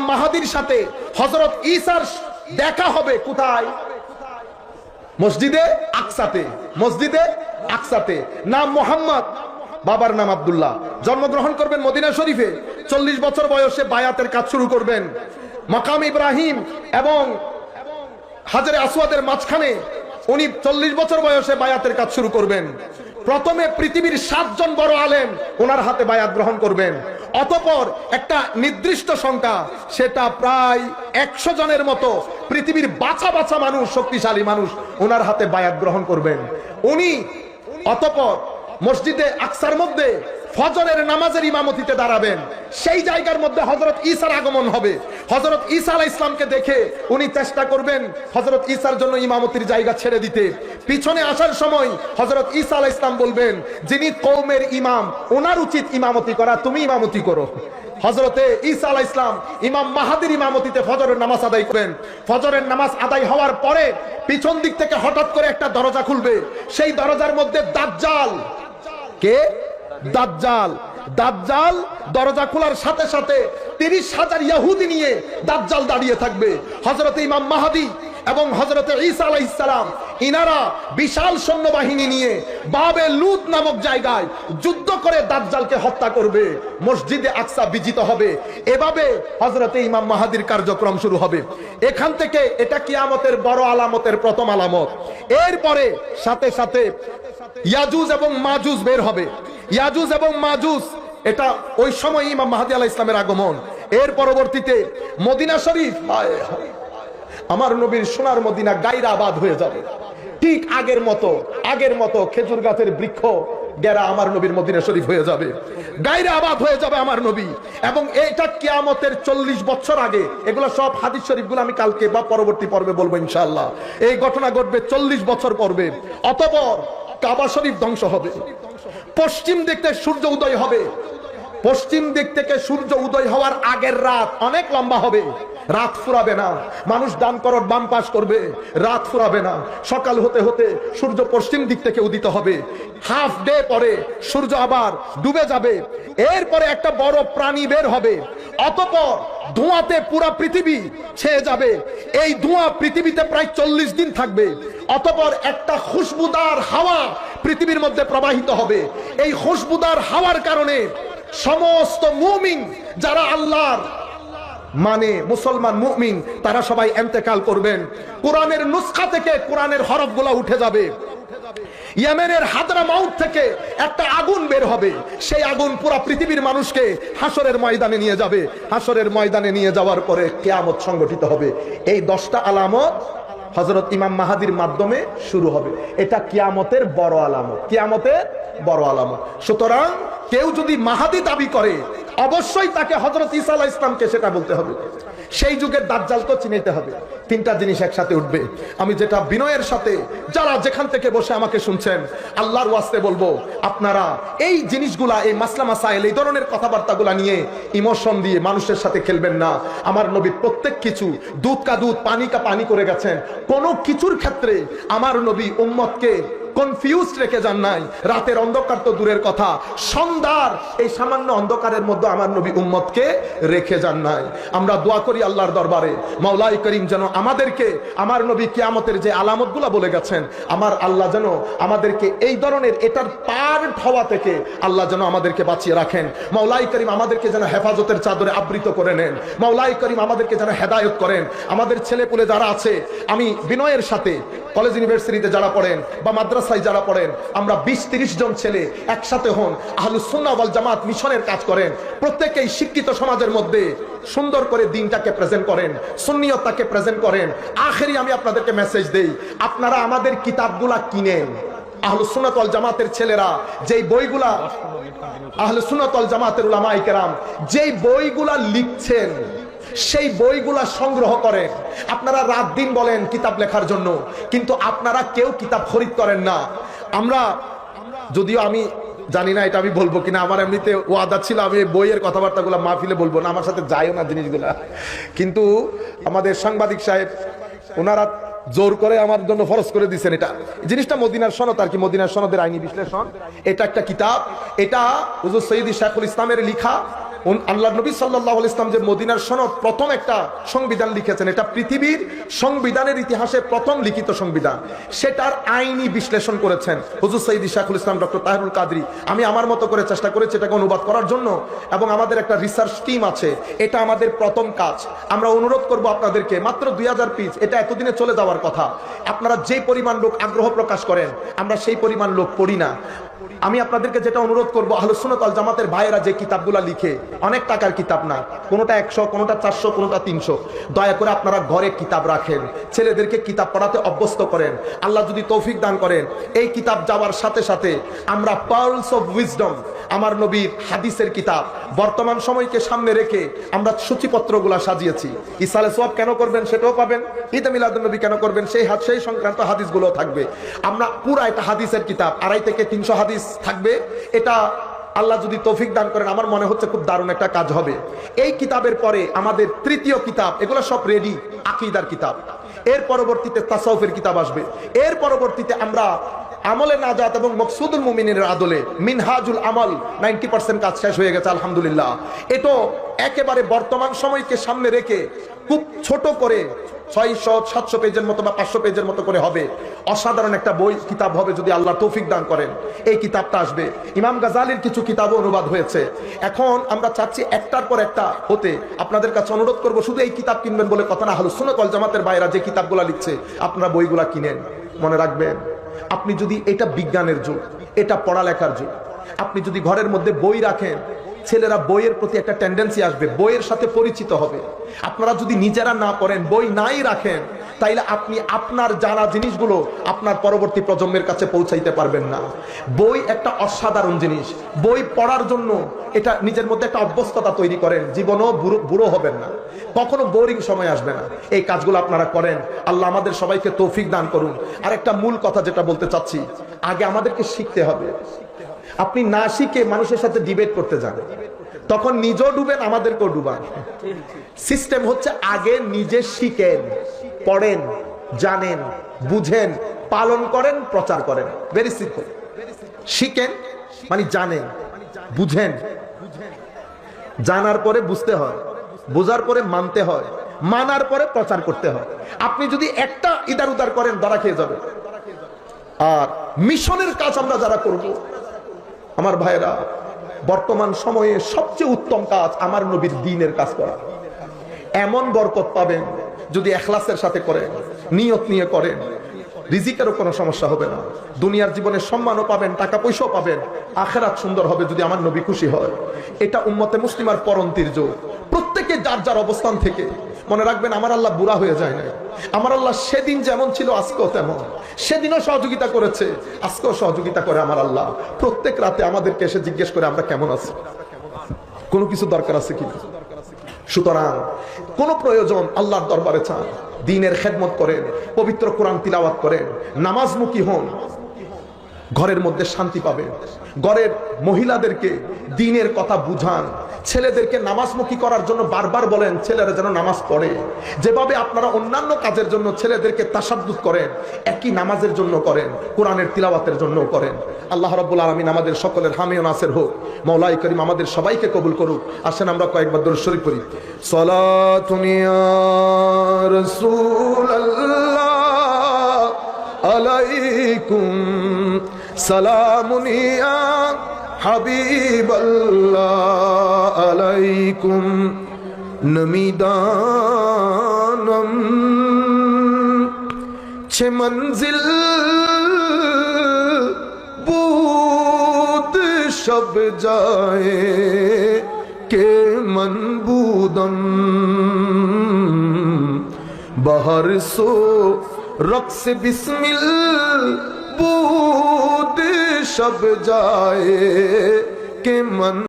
ইমাম মাহাদির সাথে হজরত ঈসার দেখা হবে কোথায়? মসজিদে আকসাতে। মসজিদে আকসাতে। নাম মোহাম্মদ। বাবার নাম আব্দুল্লাহ। জন্মগ্রহণ করবেন মদিনা শরীফে। চল্লিশ বছর বয়সে বায়াতের কাজ শুরু করবেন। মাকাম ইব্রাহিম এবং হাজারে আসওয়াদের মাঝখানে উনি চল্লিশ বছর বয়সে বায়াতের কাজ শুরু করবেন। প্রথমে পৃথিবীর সাতজন বড় আলেম ওনার হাতে বায়াত গ্রহণ করবেন। অতপর একটা নির্দিষ্ট সংখ্যা, সেটা প্রায় একশো জনের মতো পৃথিবীর বাছা বাছা মানুষ, শক্তিশালী মানুষ ওনার হাতে বায়াত গ্রহণ করবেন। উনি অতপর মসজিদে আকসার মধ্যে ফজরের নামাজের ইমামতিতে দাঁড়াবেন। সেই জায়গার মধ্যে হজরত ঈসার আগমন হবে। হজরত ঈসা আলাহ ইসলামকে দেখে উনি চেষ্টা করবেন হজরত ঈসার জন্য ইমামতির জায়গা ছেড়ে দিতে। পিছনে আসার সময় হজরত ঈসা আলাহ ইসলাম বলবেন, যিনি কৌমের ইমাম ওনার উচিত ইমামতি করা, তুমি ইমামতি করো। হজরতে ঈসা আলাহ ইসলাম ইমাম মাহাদির ইমামতিতে ফজরের নামাজ আদায় করেন ফজরের নামাজ আদায় হওয়ার পরে পিছন দিক থেকে হঠাৎ করে একটা দরজা খুলবে। সেই দরজার মধ্যে দাজ্জাল। কে? দাজ্জাল দাজ্জাল দরজা খোলার সাথে সাথে তিরিশ হাজার ইয়াহুদি নিয়ে দাজ্জাল দাঁড়িয়ে থাকবে। হজরত ইমাম মাহাদি এবং হজরত ঈসা আলাইহিস সালাম, ইনারা বিশাল সৈন্যবাহিনী নিয়ে বাবে লুত নামক জায়গায় যুদ্ধ করে দাজ্জালকে হত্যা করবে। মসজিদে আকসা বিজিত হবে। এভাবে হজরতে ইমাম মাহাদির কার্যক্রম শুরু হবে। এখান থেকে এটা কিয়ামতের বড় আলামতের প্রথম আলামত। এরপরে সাথে সাথে ইয়াজুজ এবং মাজুজ বের হবে। ইয়াজুজ এবং মাজুজ, এটা ওই সময় ইমাম মাহাদি আলাহ ইসলামের আগমন। এর পরবর্তীতে মদিনা শরীফ। আমার নবীর সোনার মদিনা গাইরা আবাদ হয়ে যাবে। ঠিক আগের মতো আগের মতো খেজুর গাছের বৃক্ষ গেরা আমার নবীর মদিনা শরীফ হয়ে যাবে। গাইরা আবাদ হয়ে যাবে আমার নবী। এবং এটা কিয়ামতের চল্লিশ বছর আগে, এগুলো সব হাদিস শরীফগুলো আমি কালকে বা পরবর্তী পর্বে বলব ইনশাল্লাহ এই ঘটনা ঘটবে চল্লিশ বছর পর্বে। অতপর কাবা শরীফ ধ্বংস হবে। পশ্চিম দেখতে সূর্য উদয় হবে। পশ্চিম দিক থেকে সূর্য উদয় হওয়ার আগের রাত অনেক লম্বা হবে। রাত ফুরাবে না। মানুষ দান করট বাম পাশ করবে। রাত ফুরাবে না। সকাল হতে হতে সূর্য পশ্চিম দিক থেকে উদিত হবে। হাফ ডে পরে সূর্য আবার ডুবে যাবে। এরপরে একটা বড় প্রাণী বের হবে। অতপর ধোঁয়াতে পুরা পৃথিবী ছেয়ে যাবে। এই ধোঁয়া পৃথিবীতে প্রায় চল্লিশ দিন থাকবে। অতপর একটা খুশবুদার হাওয়া পৃথিবীর মধ্যে প্রবাহিত হবে। এই খুশবুদার হাওয়ার কারণে সমস্ত মুমিন যারা আল্লাহর মানে মুসলমান মুমিন, তারা সবাই এন্তেকাল করবেন। কোরআনের নুসখা থেকে কোরআনের হরফগুলো উঠে যাবে। ইয়েমেনের হাদরা মাউথ থেকে একটা আগুন বের হবে। সেই আগুন পুরো পৃথিবীর মানুষকে হাসরের ময়দানে নিয়ে যাবে। হাসরের ময়দানে নিয়ে যাওয়ার পরে কেয়ামত সংগঠিত হবে। এই দশটা আলামত হজরত ইমাম মাহাদির মাধ্যমে শুরু হবে। এটা কিয়ামতের বড় আলামত। কিয়ামতের বড় আলামত। সুতরাং কেউ যদি মাহাদি দাবি করে, অবশ্যই তাকে হজরত ইসা আলাহ ইসলামকে সেটা বলতে হবে। সেই যুগের দাজ্জালকে চিনিতে হবে। তিনটা জিনিস একসাথে উঠবে। আমি যেটা বিনয়ের সাথে, যারা যেখান থেকে বসে আমাকে শুনছেন, আল্লাহর ওয়াস্তে বলব, আপনারা এই জিনিসগুলা, এই মাসলা মাসাইল, এই ধরনের কথাবার্তাগুলা নিয়ে ইমোশন দিয়ে মানুষের সাথে খেলবেন না। আমার নবী প্রত্যেক কিছু, দুধ কা দুধ, পানি কা পানি করে গেছেন। কোনো কিছুর ক্ষেত্রে আমার নবী উম্মতকে কনফিউজড রেখে যান নাই। রাতের অন্ধকার তো দূরের কথা। সন্ধ্যার এই সামান্য অন্ধকারের মধ্যে আমার নবী উম্মতকে রেখে যান নাই। আমরা দোয়া করি আল্লাহর দরবারে মাওলাই করিম যেন আমাদেরকে, আমার নবী কিয়ামতের যে আলামতগুলো বলে গেছেন, আমার আল্লাহ যেন আমাদেরকে এই ধরনের, এটার পার্ট হওয়া থেকে আল্লাহ যেন আমাদেরকে বাঁচিয়ে রাখেন। মাওলাই করিম আমাদেরকে যেন হেফাজতের চাদরে আবৃত করে নেন। মাওলাই করিম আমাদেরকে যেন হেদায়ত করেন। আমাদের ছেলে পুলে যারা আছে, আমি বিনয়ের সাথে, কলেজ ইউনিভার্সিটিতে যারা পড়েন বা মাদ্রাসায় যারা পড়েন, আমরা বিশ তিরিশ জন ছেলে একসাথে হন আহলুসুন্না ওয়াল জামাত মিশনের কাজ করেন। প্রত্যেকেই শিক্ষিত সমাজের মধ্যে সুন্দর করে দিনটাকে প্রেজেন্ট করেন সুন্নিয়তাকে প্রেজেন্ট করেন। আখেরি আমি আপনাদেরকে মেসেজ দেই, আপনারা আমাদের কিতাবগুলা কিনেন। আহলুসুন্নাত ওয়াল জামাতের ছেলেরা, যেই বইগুলা আহলুসুন্নাত ওয়াল জামাতের উলামায়ে কেরাম, যেই বইগুলা লিখছেন সেই বইগুলা সংগ্রহ করেন। আপনারা রাত দিন বলেন কিতাব লেখার জন্য, কিন্তু আপনারা কেউ কিতাব খরিদ করেন না। আমরা, যদিও আমি জানি না এটা আমি বলব কিনা, আমার এমনিতে ওয়াদা ছিল আমি বইয়ের কথাবার্তাগুলো মাহফিলে বলব না, আমার সাথে যাইও না জিনিসগুলা। কিন্তু আমাদের সাংবাদিক সাহেব, ওনারা জোর করে আমার জন্য ফরজ করে দিচ্ছেন এটা। জিনিসটা মদিনার সনদ আর কি, মদিনার সনদের আইনি বিশ্লেষণ। এটা একটা কিতাব, এটা হুজুর সৈয়দ শাহুল ইসলামের লিখা। আল্লাহ নবী সাল্লাহ ইসলাম যে মদিনার সনদ প্রথম একটা সংবিধান লিখেছেন, এটা পৃথিবীর সংবিধানের ইতিহাসে প্রথম লিখিত সংবিধান। সেটার আইনি বিশ্লেষণ করেছেন হুজুর সঈদ ইশাকুল ইসলাম ডক্টর তাহিরুল কাদরি। আমি আমার মতো করে চেষ্টা করেছি এটাকে অনুবাদ করার জন্য এবং আমাদের একটা রিসার্চ টিম আছে, এটা আমাদের প্রথম কাজ। আমরা অনুরোধ করব আপনাদেরকে, মাত্র দুই হাজার পিস, এটা এতদিনে চলে যাওয়ার কথা। আপনারা যে পরিমাণ লোক আগ্রহ প্রকাশ করেন, আমরা সেই পরিমাণ লোক পড়ি না। আমি আপনাদেরকে যেটা অনুরোধ করব আহলসুনত আল জামাতের ভাইয়েরা যে কিতাবগুলা লিখে, অনেক টাকার কিতাব না, কোনোটা একশো, কোনোটা চারশো, কোনোটা তিনশো। দয়া করে আপনারা ঘরে কিতাব রাখেন, ছেলেদেরকে কিতাব পড়াতে অভ্যস্ত করেন। আল্লাহ যদি তৌফিক দান করেন, এই কিতাব যাওয়ার সাথে সাথে আমরা পার্লস অফ উইজডম আমার নবীর হাদিসের কিতাব, বর্তমান সময়কে সামনে রেখে আমরা সূচিপত্রগুলা সাজিয়েছি। ইসালে সব কেন করবেন সেটাও পাবেন, ঈদ কেন করবেন, সেই সেই সংক্রান্ত হাদিসগুলো থাকবে। আমরা পুরা একটা হাদিসের কিতাব, আড়াই থেকে তিনশো হাদিস থাকবে। এটা আল্লাহ যদি তৌফিক দান করেন, আমার মনে হচ্ছে খুব দারুণ একটা কাজ হবে। এই কিতাবের পরে আমাদের তৃতীয় কিতাব, এগুলো সব রেডি আকিদার কিতাব। এর পরবর্তীতে তাসাউফের কিতাব আসবে। এর পরবর্তীতে আমরা আমলে নাজাত এবং মকসুদুল মুমিনের আদলে মিনহাজুল আমল নাইনটি পার্সেন্ট কাজ শেষ হয়ে গেছে, আলহামদুলিল্লাহ। এটো একেবারে বর্তমান সময়কে সামনে রেখে খুব ছোট করে ছয়শো, সাতশো পেজের মতো বা পাঁচশো পেজের মতো করে হবে। অসাধারণ একটা বই, কিতাব হবে যদি আল্লাহ তৌফিক দান করেন। এই কিতাবটা আসবে। ইমাম গাজালির কিছু কিতাবও অনুবাদ হয়েছে। এখন আমরা চাচ্ছি একটার পর একটা হতে। আপনাদের কাছে অনুরোধ করব, শুধু এই কিতাব কিনবেন বলে কথা না হলো আল জামাতের বাইরা যে কিতাবগুলো লিখছে, আপনারা বইগুলা কিনেন। মনে রাখবেন, আপনি যদি এটা বিজ্ঞানের যুগ, এটা পড়ালেখার যুগ, আপনি যদি ঘরের মধ্যে বই রাখেন ছেলেরা বইয়ের প্রতি একটা টেন্ডেন্সি আসবে, বইয়ের সাথে পরিচিত হবে। আপনারা যদি নিজেরা না করেন বই নাই রাখেন, তাইলে আপনি আপনার জানা জিনিসগুলো আপনার পরবর্তী প্রজন্মের কাছে পৌঁছাইতে পারবেন না। বই একটা অসাধারণ জিনিস। বই পড়ার জন্য এটা নিজের মধ্যে একটা অভ্যস্ততা তৈরি করেন, জীবনও বুড়ো বুড়ো হবেন না। কখনো বোরিং সময় আসবে না। এই কাজগুলো আপনারা করেন। আল্লাহ আমাদের সবাইকে তৌফিক দান করুন। আর একটা মূল কথা যেটা বলতে চাচ্ছি, আগে আমাদেরকে শিখতে হবে। আপনি না শিখে মানুষের সাথে ডিবেট করতে যান তখন নিজেও ডুবেন, আমাদেরকেও ডুবান। সিস্টেম হচ্ছে আগে নিজে শিখেন, পড়েন, জানেন, বুঝেন, পালন করেন, প্রচার করেন। ভেরি সিম্পল শিখেন মানে জানেন, বুঝেন। জানার পরে বুঝতে হয়, বোঝার পরে মানতে হয়, মানার পরে প্রচার করতে হয়। আপনি যদি একটা ইদার উদার করেন, ধরা খেয়ে যাবে। আর মিশনের কাজ আমরা যারা করব আমার ভাইরা বর্তমান সময়ে সবচেয়ে উত্তম কাজ আমার নবীর দিনের কাজ করা। এমন বরকত পাবেন যদি এখলাসের সাথে করে নিয়ত নিয়ে করেন। রিজিকেরও কোনো সমস্যা হবে না। দুনিয়ার জীবনে সম্মানও পাবেন টাকা পয়সাও পাবেন। আখেরাত সুন্দর হবে যদি আমার নবী খুশি হয়। এটা উম্মতে মুসলিমার পরন্তির যোগ প্রত্যেকে যার যার অবস্থান থেকে। মনে রাখবেন, আমার আল্লাহ বুড়া হয়ে যায় না আমার আল্লাহ সেদিন যেমন ছিল, আজকেও তেমন। সেদিনও সহযোগিতা করেছে, আজকেও সহযোগিতা করে আমার আল্লাহ। প্রত্যেক রাতে আমাদেরকে এসে জিজ্ঞেস করে, আমরা কেমন আছি? কোনো কিছু দরকার আছে কি সুতরাং, কোন প্রয়োজন আল্লাহর দরবারে চান। দিনের খেদমত করেন, পবিত্র কোরআন তিলাওয়াত করেন, নামাজমুখী হন ঘরের মধ্যে শান্তি পাবে। ঘরের মহিলাদেরকে দিনের কথা বুঝান। ছেলেদেরকে নামাজমুখী করার জন্য বারবার বলেন, ছেলেরা যেন নামাজ পড়ে। যেভাবে আপনারা অন্যান্য কাজের জন্য ছেলেদেরকে তাসাদ্দুত করেন, একই নামাজের জন্য করেন, কোরআনের তিলাওয়াতের জন্য করেন। আল্লাহ রাব্বুল আলামিন আমাদের সকলের হামি ও নাসের হোক মৌলাই করিম আমাদের সবাইকে কবুল করুক। আসেন আমরা কয়েকবার দরুদ শরীফ পড়ি। সালাতুন ইয়া আলাইকুম সালামুন ইয়া হাবিবাল্লাহ আলাইকুম নমিদানম। ছে মঞ্জিল বুদ সব যায় কে মনবুদম। বাহার সো রক্স বিসমিল বুদ সব যায় কে মন